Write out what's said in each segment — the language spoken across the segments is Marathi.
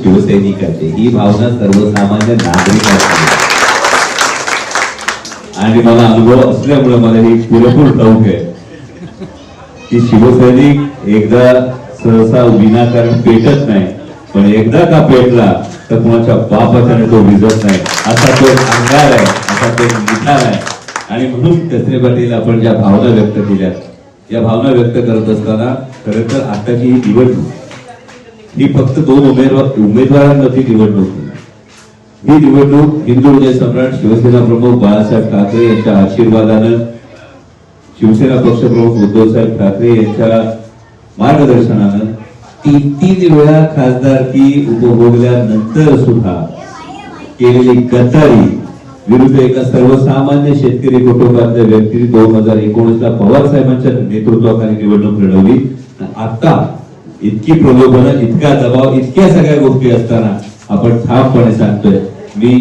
शिवसैनिकांची ही भावना सर्वसामान्य नागरिकांची आणि मला अनुभव असल्यामुळे मला ही पुरेपूर ठाऊक आहे. की शिवसैनिक एकदा सहसा विनाकारण पेटत नाही पण एकदा का पेटला तर कुणाच्या बापाच्याने तो भिजत नाही. असा तो अंगार आहे असा तो एक आहे. आणि म्हणून कचरे पाटील आपण ज्या भावना व्यक्त केल्या या भावना व्यक्त करत असताना खरं तर आताची ही निवडणूक ही फक्त दोन उमेदवार उमेदवारांवरची निवडणूक ही निवडणूक हिंदू हृदय सम्राट शिवसेना प्रमुख बाळासाहेब ठाकरे यांच्या आशीर्वादानं शिवसेना पक्षप्रमुख उद्धवसाहेब ठाकरे यांच्या मार्गदर्शनानं तीन तीन वेळा खासदारकी उपभोगल्यानंतर सुद्धा केलेली गद्दारी विरुद्ध एका सर्वसामान्य शेतकरी कुटुंबातल्या व्यक्तीने दोन हजार एकोणीस ला पवार साहेबांच्या नेतृत्वाखाली निवडणूक लढवली. आता इतकी प्रलोभनं इतका दबाव इतक्या सगळ्या गोष्टी असताना आपण ठामपणे सांगतोय मी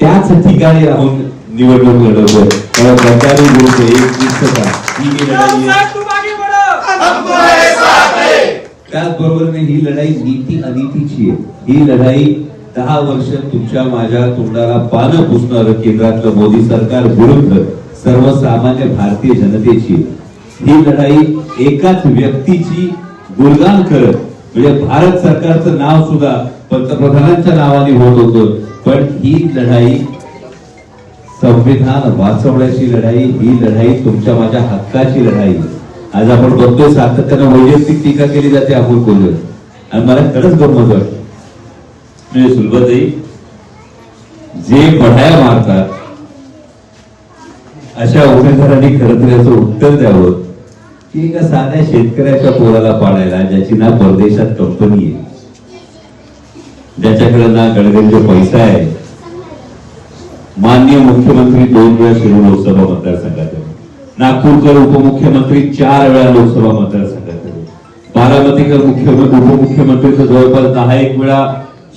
त्याच ठिकाणी राहून निवडणूक लढवतोय. कारण गद्दारी विरुद्ध एक निष्ठता ही जी लढाई आहे त्याचबरोबरीने ही लढाई नीती अनितीची आहे. ही लढाई दहा वर्ष तुमच्या माझ्या तोंडाला पानं पुसणार केंद्रातलं मोदी सरकार विरुद्ध सर्वसामान्य भारतीय जनतेची ही लढाई एकाच व्यक्तीची गुणगान करत म्हणजे भारत सरकारचं नाव सुद्धा पंतप्रधानांच्या नावाने होत होतं. पण ही लढाई संविधान वाचवण्याची लढाई ही लढाई तुमच्या माझ्या हक्काची लढाई. आज आपण बघतोय सातत्यानं वैयक्तिक टीका केली जाते आपण कोल्हे. आणि मला खरंच गमत वाटतं. म्हणजे सुलभताई जे पढाया मारतात अशा उमेदवारांनी खरं तर याचं उत्तर द्यावं की एका साध्या शेतकऱ्याच्या पोराला पाडायला ज्याची ना परदेशात कंपनी आहे ज्याच्याकडे ना गडगंज पैसा आहे. माननीय मुख्यमंत्री दोन वेळा सुरू लोकसभा मतदारसंघात नागपूरकर उपमुख्यमंत्री चार वेळा लोकसभा मतदारसंघात बारामतीकर मुख्यमंत्री उपमुख्यमंत्री तर जवळपास दहा एक वेळा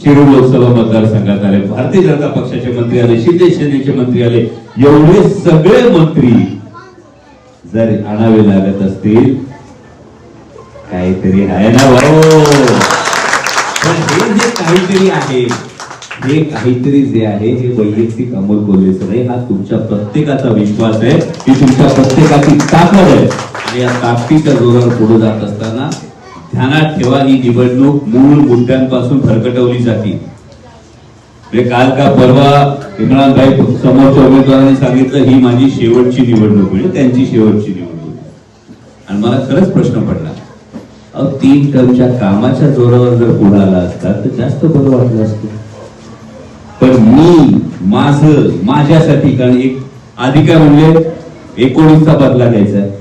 शिरूर लोकसभा मतदारसंघात आले. भारतीय जनता पक्षाचे मंत्री आले शिंदे सेनेचे मंत्री आले. एवढे सगळे मंत्री जर आणावे लागत असतील काहीतरी आहे ना भाऊ? पण हे जे काहीतरी आहे हे काहीतरी जे आहे हे वैयक्तिक अमोल कोल्हेचं नाही हा तुमच्या प्रत्येकाचा विश्वास आहे. ही तुमच्या प्रत्येकाची ताकद आहे. आणि या ताकदीच्या जोरावर पुढे जात असताना ध्यानात ठेवा ही निवडणूक मूळ मुद्द्यांपासून फरकटवली जाते. म्हणजे काल का परवा इम्रानभाई समोरच्या उमेदवारांनी सांगितलं ही माझी शेवटची निवडणूक म्हणजे त्यांची शेवटची निवडणूक आणि मला खरंच प्रश्न पडला. अहो तीन टर्मच्या कामाच्या जोरावर जर पुढे आला असता तर जास्त बरं वाटलं असतं. पण मी माझ माझ्यासाठी कारण एक आधी काय म्हणजे एकोणीसचा बदला घ्यायचा आहे.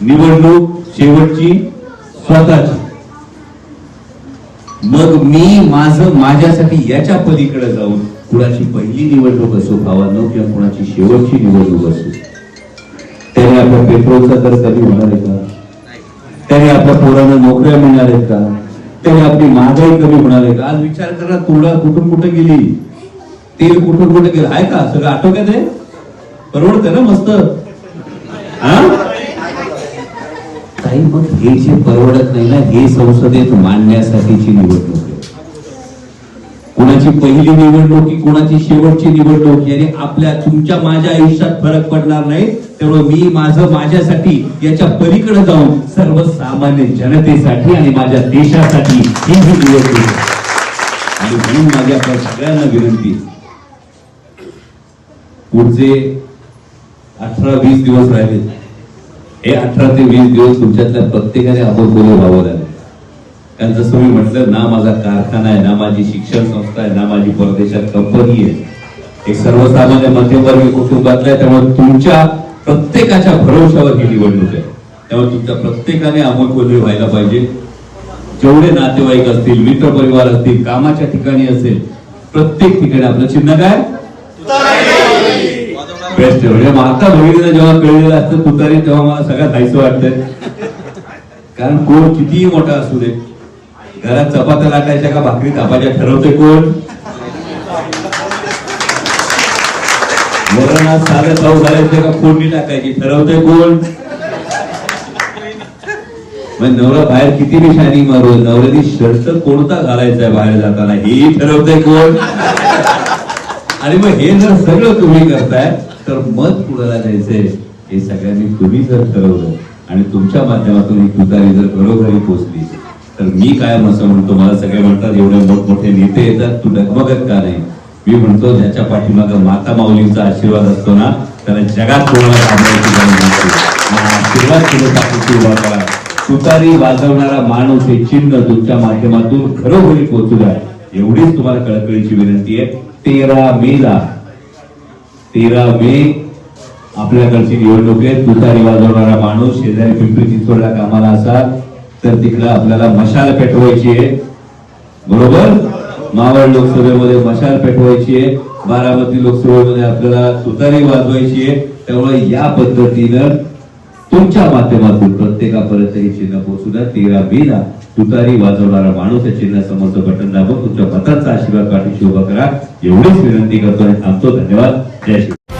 निवडणूक शेवटची स्वतःची. मग मी माझ माझ्यासाठी याच्या पलीकडे जाऊन कुणाची पहिली निवडणूक असो भावांनो किंवा कुणाची शेवटची निवडणूक असो त्याने आपल्या पेट्रोलचा दर कधी होणार आहे का? त्याने आपल्या पोरांना नोकऱ्या मिळणार आहेत का? त्याने आपली महागाई कमी होणार आहे का? आज विचार करा तुळा कुठून कुठे गेली? तेल कुठून कुठे गेलं? आहे का? सगळं आटोक्यात आहे? परवडतं ना मस्त? हा? काही मग हे जे परवडत नाही ना हे संसदेत मांडण्यासाठीची निवडणूक आहे. कुणाची पहिली निवडणूक की कुणाची शेवटची निवडणूक याने आपल्या तुमच्या माझ्या आयुष्यात फरक पडणार नाही त्यामुळे मी माझं माझ्यासाठी याच्या पलीकडे जाऊन सर्वसामान्य जनतेसाठी आणि माझ्या देशासाठी ही ही निवडणूक आणि म्हणून माझ्या सगळ्यांना विनंती पुढचे अठरा वीस दिवस राहिले. हे अठरा ते वीस दिवस तुमच्यातल्या प्रत्येकाने अमोल बोले व्हावं लागेल कारण जसं मी म्हटलं ना माझा कारखाना आहे ना माझी शिक्षण संस्था आहे ना माझी परदेशात कंपनी आहे. एक सर्वसामान्य मध्यमवर्गीय कुटुंबातला आहे त्यामुळे तुमच्या प्रत्येकाच्या भरोशावर ही निवडणूक आहे. त्यामुळे तुमच्या प्रत्येकाने अमोल व्हायला पाहिजे. जेवढे नातेवाईक असतील मित्र परिवार असतील कामाच्या ठिकाणी असेल प्रत्येक ठिकाणी आपलं चिन्ह काय? बेस्ट म्हणजे आता बघितलं जेव्हा कळलेलं असतं तुतारी तेव्हा मला सगळ्यात हायचं वाटतंय. कारण कोण कितीही मोठा असू दे घरात चपात्या लाटायच्या का भाकरी तापायच्या ठरवते कोण? वरण आज चव घालायचे घालायचं का फोडणी टाकायची ठरवते कोण? मग नवरा बाहेर किती बी शानी मारू? नवऱ्याची शर्ट कोणता घालायचा बाहेर जाताना हेही ठरवतंय कोण? आणि मग हे जर सगळं तुम्ही करताय तर मत कुणाला द्यायचंय हे सगळ्यांनी तुम्ही जर ठरवलं आणि तुमच्या माध्यमातून ही तुतारी जर घरोघरी पोहोचली तर मी काय असं म्हणतो मला सगळे म्हणतात एवढे मोठमोठे नेते येतात तू डगमगत का नाही? मी म्हणतो ज्याच्या पाठीमागं माता माऊलींचा आशीर्वाद असतो ना त्याला जगात कोणाला आशीर्वाद करा. तुतारी वाजवणारा माणूस हे चिन्ह तुमच्या माध्यमातून घरोघरी पोहोचू द्या. एवढीच तुम्हाला कळकळीची विनंती आहे. तेरा मेला तेरा मे आपल्याकडची निवडणूक आहे तुतारी वाजवणारा माणूस शेजारी पिंपरी चिंचवडला कामाला असाल तर तिकडं आपल्याला मशाल पेटवायची आहे. बरोबर? मावळ लोकसभेमध्ये मशाल पेटवायची आहे. बारामती लोकसभेमध्ये आपल्याला तुतारी वाजवायची आहे. त्यामुळे या पद्धतीनं तुमच्या माध्यमातून प्रत्येकापर्यंत हे चिन्ह पोहोचू द्या तेरा मेला तुतारी वाजवणारा माणूस या चिन्ह समोरचं बटन दाबून तुमच्या मतांचा आशीर्वाद पाठीशी उभा करा. एवढीच विनंती करतो आणि थांबतो धन्यवाद. जय श्री